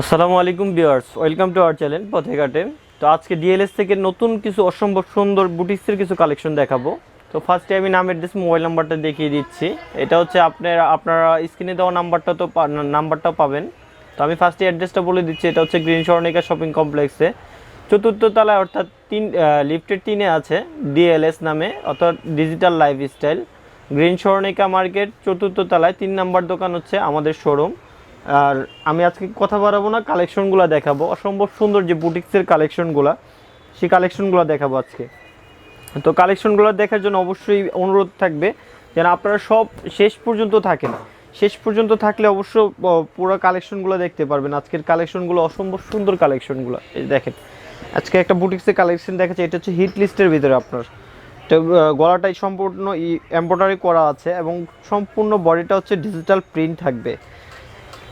আসসালামু আলাইকুম viewers, welcome to our channel পথে পথেঘাটে। তো আজকে ডিএলএস থেকে নতুন কিছু অসম্ভব সুন্দর বুটিক্সের কিছু কালেকশন দেখাবো। তো ফার্স্টে আমি নাম অ্যাড্রেস মোবাইল নাম্বারটা দেখিয়ে দিচ্ছি। এটা হচ্ছে আপনার, আপনারা স্ক্রিনে দেওয়া নাম্বারটা তো নাম্বারটাও পাবেন। তো আমি ফার্স্টে অ্যাড্রেসটা বলে দিচ্ছি, এটা হচ্ছে গ্রিন স্বর্ণিকা শপিং কমপ্লেক্সে চতুর্থ তলায় অর্থাৎ তিন লিফটের তিনে আছে ডিএলএস নামে, অর্থাৎ digital lifestyle green Swarnika market চতুর্থ তলায় তিন নাম্বার দোকান হচ্ছে আমাদের শোরুম আর আমি আজকে কথা বাড়াবো না, কালেকশনগুলো দেখাবো। অসম্ভব সুন্দর যে বুটিক্সের কালেকশনগুলো, সেই কালেকশনগুলো দেখাবো আজকে। তো কালেকশনগুলো দেখার জন্য অবশ্যই অনুরোধ থাকবে যেন আপনারা সব শেষ পর্যন্ত থাকেন। শেষ পর্যন্ত থাকলে অবশ্য পুরো কালেকশনগুলো দেখতে পারবেন। আজকের কালেকশনগুলো অসম্ভব সুন্দর কালেকশনগুলো দেখেন। আজকে একটা বুটিক্সের কালেকশন দেখাচ্ছে, এটা হচ্ছে হিট লিস্টের ভিতরে আপনার। গলাটাই সম্পূর্ণ এমব্রয়ডারি করা আছে এবং সম্পূর্ণ বডিটা হচ্ছে ডিজিটাল প্রিন্ট থাকবে।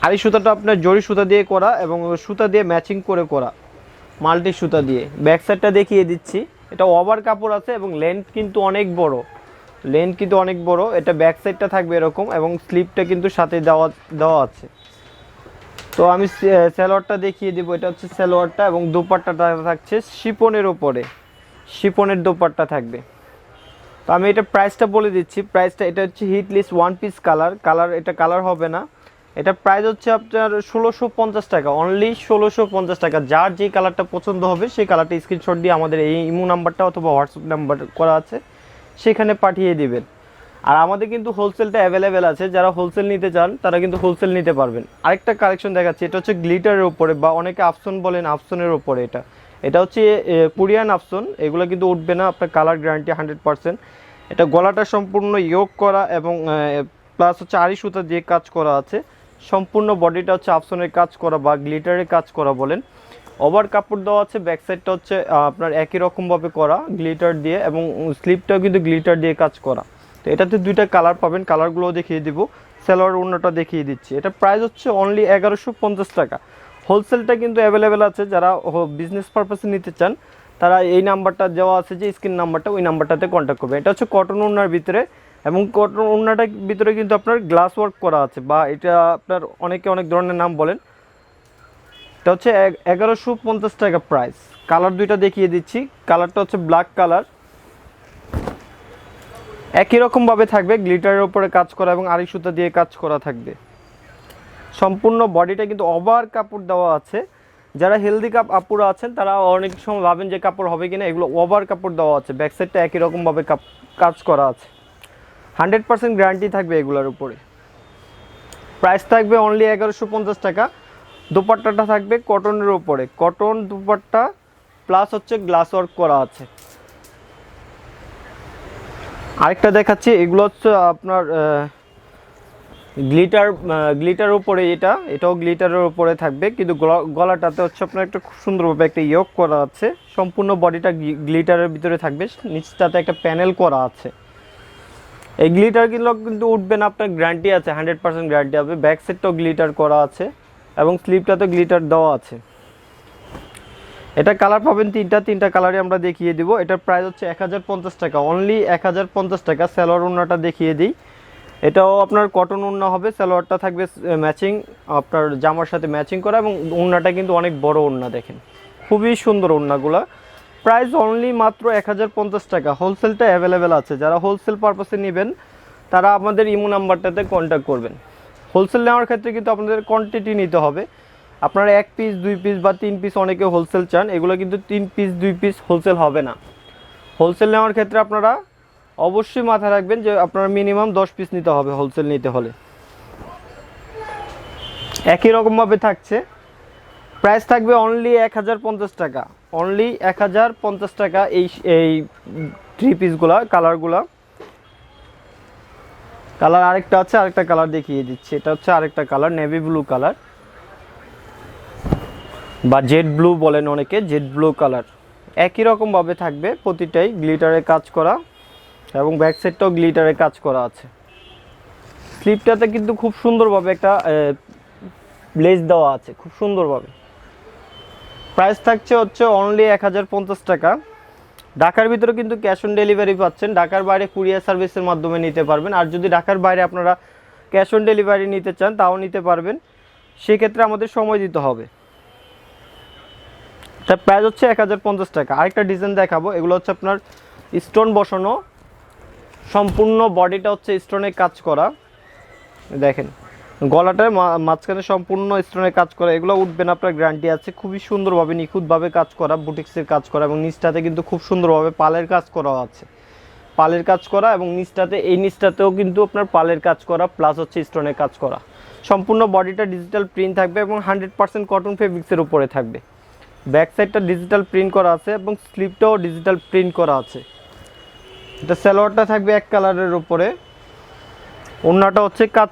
এই সুতাটা আপনার জরি সুতা দিয়ে করা এবং সুতা দিয়ে ম্যাচিং করে করা। মাল্টি সুতা দিয়ে। ব্যাক সাইডটা দেখিয়ে দিচ্ছি। এটা ওভার কাপড় আছে এবং লেন্থ কিন্তু অনেক বড়। লেন্থ কিন্তু অনেক বড়। এটা ব্যাক সাইডটা থাকবে এরকম এবং স্লিপটা কিন্তু সাথে দেওয়া দেওয়া আছে। তো আমি স্যালোয়ারটা দেখিয়ে দিব। এটা হচ্ছে স্যালোয়ারটা এবং দোপাট্টাটা থাকছে শিপনের ওপরে শিপনের দোপাট্টা থাকবে। তো আমি এটা প্রাইসটা বলে দিচ্ছি। প্রাইসটা এটা হচ্ছে hit list one piece colour colour এটা কালার হবে না। এটা প্রাইস হচ্ছে আপনার ষোলোশো পঞ্চাশ টাকা। অনলি ষোলোশো পঞ্চাশ টাকা। যার যে কালারটা পছন্দ হবে, সেই কালারটা স্ক্রিনশট দিয়ে আমাদের এই ইমো নাম্বারটা অথবা হোয়াটসঅ্যাপ নাম্বার করা আছে, সেখানে পাঠিয়ে দিবেন। আর আমাদের কিন্তু হোলসেলটা অ্যাভেলেবেল আছে। যারা হোলসেল নিতে চান, তারা কিন্তু হোলসেল নিতে পারবেন। আরেকটা কালেকশন দেখাচ্ছে। এটা হচ্ছে গ্লিটারের ওপরে বা অনেকে আফসন বলেন আফসনের উপরে এটা। এটা হচ্ছে কোরিয়ান আফসন এগুলো কিন্তু উঠবে না। আপনার কালার গ্যারান্টি হান্ড্রেড পার্সেন্ট এটা গলাটা সম্পূর্ণ ইয়োগ করা এবং প্লাস হচ্ছে আড়ি সুতা দিয়ে কাজ করা আছে। সম্পূর্ণ বডিটা হচ্ছে আফসনের কাজ করা বা গ্লিটারের কাজ করা বলেন। ওভার কাপড় দেওয়া আছে, ব্যাক সাইডটা হচ্ছে আপনার একই রকমভাবে করা, গ্লিটার দিয়ে এবং স্লিপটাও কিন্তু গ্লিটার দিয়ে কাজ করা। তো এটাতে দুইটা কালার পাবেন, কালারগুলোও দেখিয়ে দিব, সেলোয়ার অন্যটা দেখিয়ে দিচ্ছি। এটা প্রাইস হচ্ছে অনলি এগারোশো পঞ্চাশ টাকা। হোলসেলটা কিন্তু অ্যাভেলেবেল আছে, যারা বিজনেস পারপাসে নিতে চান, তারা এই নাম্বারটা দেওয়া আছে যে স্ক্রিন নাম্বারটা, ওই নাম্বারটাতে কন্ট্যাক্ট করবে এটা হচ্ছে কটন ওনার ভিতরে এবং কটন ওনাটার ভিতরে কিন্তু আপনার গ্লাস ওয়ার্ক করা আছে বা এটা আপনার অনেকে অনেক ধরনের নাম বলেন। এটা হচ্ছে এগারোশো পঞ্চাশ টাকা প্রাইস কালার দুইটা দেখিয়ে দিচ্ছি। কালারটা হচ্ছে ব্ল্যাক কালার একই রকমভাবে থাকবে গ্লিটারের উপরে কাজ করা এবং আড়ি সুতা দিয়ে কাজ করা থাকবে। সম্পূর্ণ বডিটা কিন্তু ওভার কাপড় দেওয়া আছে। যারা হেলদি কাপ আপুরা আছেন, তারা অনেক সময় ভাবেন যে কাপড় হবে কিনা, এগুলো ওভার কাপড় দেওয়া আছে। ব্যাক সাইডটা একই রকমভাবে কাজ করা আছে। হান্ড্রেড পার্সেন্ট গ্যারান্টি থাকবে এগুলোর উপরে। প্রাইস থাকবে অনলি এগারোশো পঞ্চাশ টাকা। দুপাট্টাটা থাকবে কটনের উপরে। কটন দুপাট্টা প্লাস হচ্ছে গ্লাস ওয়ার্ক করা আছে। আরেকটা দেখাচ্ছি, এগুলো হচ্ছে আপনার গ্লিটার গ্লিটার উপরে এটা, এটাও গ্লিটারের উপরে থাকবে। কিন্তু গলা- গলাটাতে হচ্ছে আপনার একটা খুব সুন্দরভাবে একটা ইয়োগ করা আছে। সম্পূর্ণ বডিটা গ্লিটারের ভিতরে থাকবে। নিচটাতে একটা প্যানেল করা আছে। এই গ্লিটার কিন্তু উঠবে না আপনার গ্যারান্টি আছে হান্ড্রেড পার্সেন্ট গ্যারান্টি হবে। ব্যাক সাইডটাও গ্লিটার করা আছে এবং স্লিপটাতে গ্লিটার দেওয়া আছে। এটা কালার পাবেন তিনটা তিনটা কালারই আমরা দেখিয়ে দিব। এটার প্রাইস হচ্ছে এক হাজার পঞ্চাশ টাকা। অনলি এক হাজার পঞ্চাশ টাকা। স্যালোয়ার উন্নাটা দেখিয়ে দিই। এটাও আপনার কটন উন্না হবে। স্যালোয়ারটা থাকবে ম্যাচিং আপনার জামার সাথে ম্যাচিং করা এবং উন্নাটা কিন্তু অনেক বড় উন্না, দেখেন। খুবই সুন্দর উন্নাগুলা। প্রাইস অনলি মাত্র এক হাজার পঞ্চাশ টাকা। হোলসেলটা অ্যাভেলেবেল আছে। যারা হোলসেল পারপাসে নেবেন, তারা আমাদের ইমো নাম্বারটাতে কন্ট্যাক্ট করবেন। হোলসেল নেওয়ার ক্ষেত্রে কিন্তু আপনাদের কোয়ান্টিটি নিতে হবে। আপনারা এক পিস দুই পিস বা তিন পিস অনেকে হোলসেল চান, এগুলো কিন্তু তিন পিস দুই পিস হোলসেল হবে না। হোলসেল নেওয়ার ক্ষেত্রে আপনারা অবশ্যই মাথায় রাখবেন যে আপনারা মিনিমাম দশ পিস নিতে হবে হোলসেল নিতে হলে। একই রকমভাবে থাকছে। প্রাইস থাকবে অনলি এক হাজার পঞ্চাশ টাকা। অনলি এক হাজার পঞ্চাশ টাকা এই এই থ্রি পিসগুলা কালারগুলা কালার আরেকটা আছে, আরেকটা কালার দেখিয়ে দিচ্ছি। এটা হচ্ছে আরেকটা কালার নেভি ব্লু কালার বা জেড ব্লু বলেন অনেকে জেড ব্লু কালার একই রকমভাবে থাকবে প্রতিটাই গ্লিটারে কাজ করা এবং ব্যাক সাইডটাও গ্লিটারে কাজ করা আছে। স্লিপটাতে কিন্তু খুব সুন্দরভাবে একটা লেস দেওয়া আছে, খুব সুন্দরভাবে। প্রাইস থাকছে হচ্ছে অনলি এক হাজার পঞ্চাশ টাকা। ঢাকার ভিতরে কিন্তু ক্যাশ অন ডেলিভারি পাচ্ছেন। ঢাকার বাইরে কুরিয়ার সার্ভিসের মাধ্যমে নিতে পারবেন। আর যদি ঢাকার বাইরে আপনারা ক্যাশ অন ডেলিভারি নিতে চান, তাও নিতে পারবেন। সেক্ষেত্রে আমাদের সময় দিতে হবে। তার প্রাইস হচ্ছে এক হাজার পঞ্চাশ টাকা। আরেকটা ডিজাইন দেখাবো। এগুলো হচ্ছে আপনার স্টোন বসানো। সম্পূর্ণ বডিটা হচ্ছে স্টোনে কাজ করা। দেখেন। গলাটায় মাঝখানে সম্পূর্ণ স্টোনের কাজ করা, এগুলো উঠবে না আপনার গ্যারান্টি আছে। খুবই সুন্দরভাবে, নিখুঁতভাবে কাজ করা, বুটিক্সের কাজ করা এবং নিচটাতে কিন্তু খুব সুন্দরভাবে পালের কাজ করা আছে। পালের কাজ করা এবং নিচটাতে, এই নিচটাতেও কিন্তু আপনার পালের কাজ করা প্লাস হচ্ছে স্টোনের কাজ করা। সম্পূর্ণ বডিটা ডিজিটাল প্রিন্ট থাকবে এবং হান্ড্রেড পার্সেন্ট কটন ফেব্রিক্সের উপরে থাকবে। ব্যাক সাইডটা ডিজিটাল প্রিন্ট করা আছে এবং স্লিপটাও ডিজিটাল প্রিন্ট করা আছে। এটা সালোয়ারটা থাকবে এক কালারের উপরে। ওড়নাটা হচ্ছে কাজ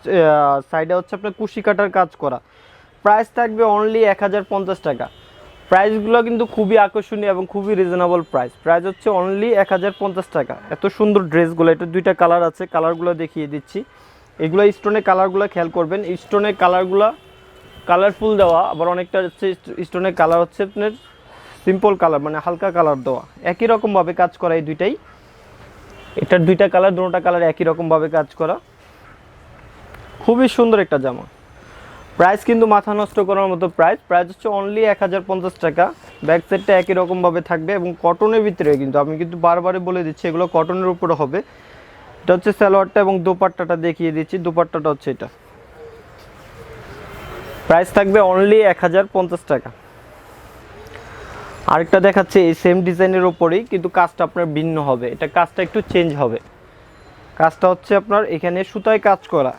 সাইডে হচ্ছে আপনার কুশি কাটার কাজ করা। প্রাইস থাকবে অনলি এক হাজার পঞ্চাশ টাকা। প্রাইসগুলো কিন্তু খুবই আকর্ষণীয় এবং খুবই রিজনেবল প্রাইস প্রাইস হচ্ছে অনলি এক হাজার পঞ্চাশ টাকা। এত সুন্দর ড্রেসগুলো এটা দুইটা কালার আছে কালারগুলো দেখিয়ে দিচ্ছি। এগুলো স্টোনের কালারগুলো খেয়াল করবেন। স্টোনের কালারগুলো কালারফুল দেওয়া, আবার অনেকটা হচ্ছে স্টোনের কালার হচ্ছে আপনার সিম্পল কালার মানে হালকা কালার দেওয়া। একই রকমভাবে কাজ করা এই দুইটাই। এটার দুইটা কালার দুটোটা কালার একই রকমভাবে কাজ করা। খুবই সুন্দর একটা জামা। প্রাইস কিন্তু মাথা নষ্ট করার মতো প্রাইস প্রাইস হচ্ছে অনলি এক হাজার পঞ্চাশ টাকা। ব্যাক সাইডটা একই রকমভাবে থাকবে এবং কটনের ভিতরে কিন্তু আমি কিন্তু বারবারে বলে দিচ্ছি, এগুলো কটনের উপরে হবে। এটা হচ্ছে সালোয়ারটা এবং দোপাট্টাটা দেখিয়ে দিচ্ছি। দোপাট্টাটা হচ্ছে এটা। প্রাইস থাকবে অনলি এক হাজার পঞ্চাশ টাকা। আরেকটা দেখাচ্ছে, এই সেম ডিজাইনের ওপরেই কিন্তু কাজটা আপনার ভিন্ন হবে। এটা কাজটা একটু চেঞ্জ হবে। কাজটা হচ্ছে আপনার এখানে সুতায় কাজ করা।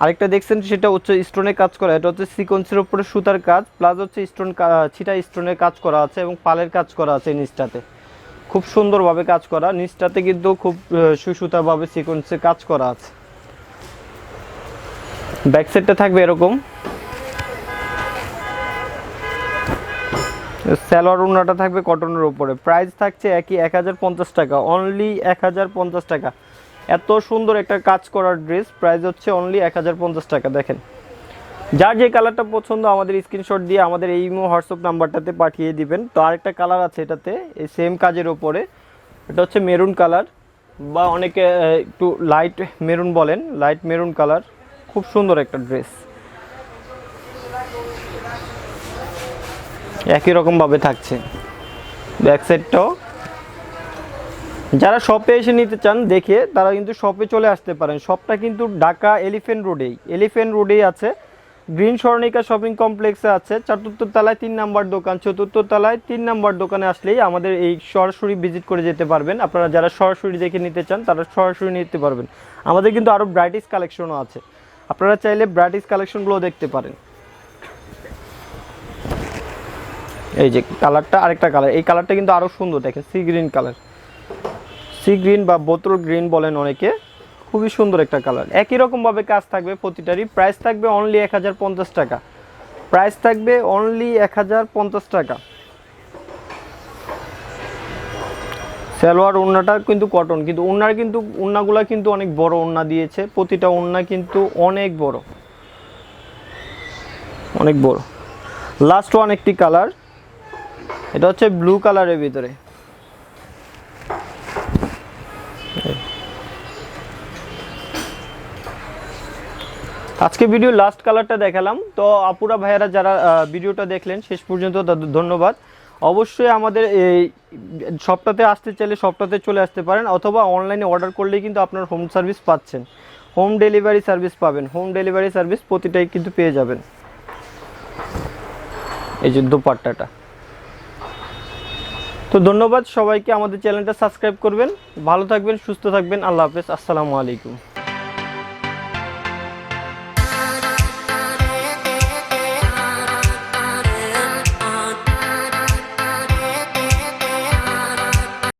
আরেকটা দেখছেন, সেটা হচ্ছে স্টোনে কাজ করা। এটা হচ্ছে সিকোয়েন্সের উপরে সুতার কাজ প্লাস হচ্ছে স্টোন ছিটা স্টোনের কাজ করা আছে এবং পালের কাজ করা আছে নিচটাতে। খুব সুন্দরভাবে কাজ করা। নিচটাতে কিন্তু খুব সুসুতাভাবে সিকোয়েন্সে কাজ করা আছে। ব্যাক সাইডটা থাকবে এরকম। স্যালোয়ার উন্নাটা থাকবে কটনের উপরে। প্রাইস থাকছে একই, এক হাজার পঞ্চাশ টাকা। অনলি এক হাজার পঞ্চাশ টাকা। এত সুন্দর একটা কাজ করার ড্রেস, প্রাইস হচ্ছে অনলি এক হাজার পঞ্চাশ টাকা, দেখেন। যার যে কালারটা পছন্দ, আমাদের স্ক্রিনশট দিয়ে আমাদের এই ইমো, হোয়াটসঅ্যাপ নাম্বারটাতে পাঠিয়ে দিবেন। তো আরেকটা কালার আছে এটাতে, এই সেম কাজের ওপরে। এটা হচ্ছে মেরুন কালার, বা অনেকে একটু লাইট মেরুন বলেন লাইট মেরুন কালার। খুব সুন্দর একটা ড্রেস। একই রকমভাবে থাকছে। ব্যাক সাইডটাও যারা শপে এসে নিতে চান, দেখে তারা কিন্তু শপে চলে আসতে পারেন। শপটা কিন্তু ঢাকা এলিফেন্ট রোডেই এলিফেন্ট রোডেই আছে। গ্রিন স্বর্ণিকা শপিং কমপ্লেক্সে আছে। চতুর্থ তলায় তিন নাম্বার দোকান। চতুর্থ তলায় তিন নাম্বার দোকানে আসলেই আমাদের এই সরাসরি ভিজিট করে যেতে পারবেন। আপনারা যারা সরাসরি দেখে নিতে চান, তারা সরাসরি নিতে পারবেন। আমাদের কিন্তু আরও ব্রাইটিস কালেকশনও আছে। আপনারা চাইলে ব্রাইটিস কালেকশনগুলো দেখতে পারেন। এই যে কালারটা আরেকটা কালার এই কালারটা কিন্তু আরও সুন্দর, দেখেন sea green colour sea green বা বোতল গ্রিন বলেন অনেকে, খুবই সুন্দর একটা কালার একই রকমভাবে কাজ থাকবে প্রতিটারই। প্রাইস থাকবে অনলি এক হাজার পঞ্চাশ টাকা। প্রাইস থাকবে অনলি এক হাজার পঞ্চাশ টাকা। সালোয়ার ওড়নাটা কিন্তু কটন কিন্তু ওড়নার কিন্তু ওড়নাগুলা কিন্তু অনেক বড় ওড়না দিয়েছে। প্রতিটা ওড়না কিন্তু অনেক বড়। অনেক বড়। লাস্ট ওয়ান একটি কালার এটা হচ্ছে ব্লু কালারের ভিতরে। আজকে ভিডিও লাস্ট কালারটা দেখালাম। তো আপুরা ভাইয়ারা যারা ভিডিওটা দেখলেন, শেষ পর্যন্ত ধন্যবাদ। অবশ্যই আমাদের এই সপ্তাহে আসতে চাইলে সপ্তাহে চলে আসতে পারেন, অথবা অনলাইনে অর্ডার করলেই কিন্তু আপনার হোম সার্ভিস পাচ্ছেন। হোম ডেলিভারি সার্ভিস পাবেন। হোম ডেলিভারি সার্ভিস প্রতিটাই কিন্তু পেয়ে যাবেন। এই যে দোপাট্টাটা। তো ধন্যবাদ সবাইকে। আমাদের চ্যানেলটা সাবস্ক্রাইব করবেন। ভালো থাকবেন, সুস্থ থাকবেন। আল্লাহ হাফেজ। আসসালামু আলাইকুম।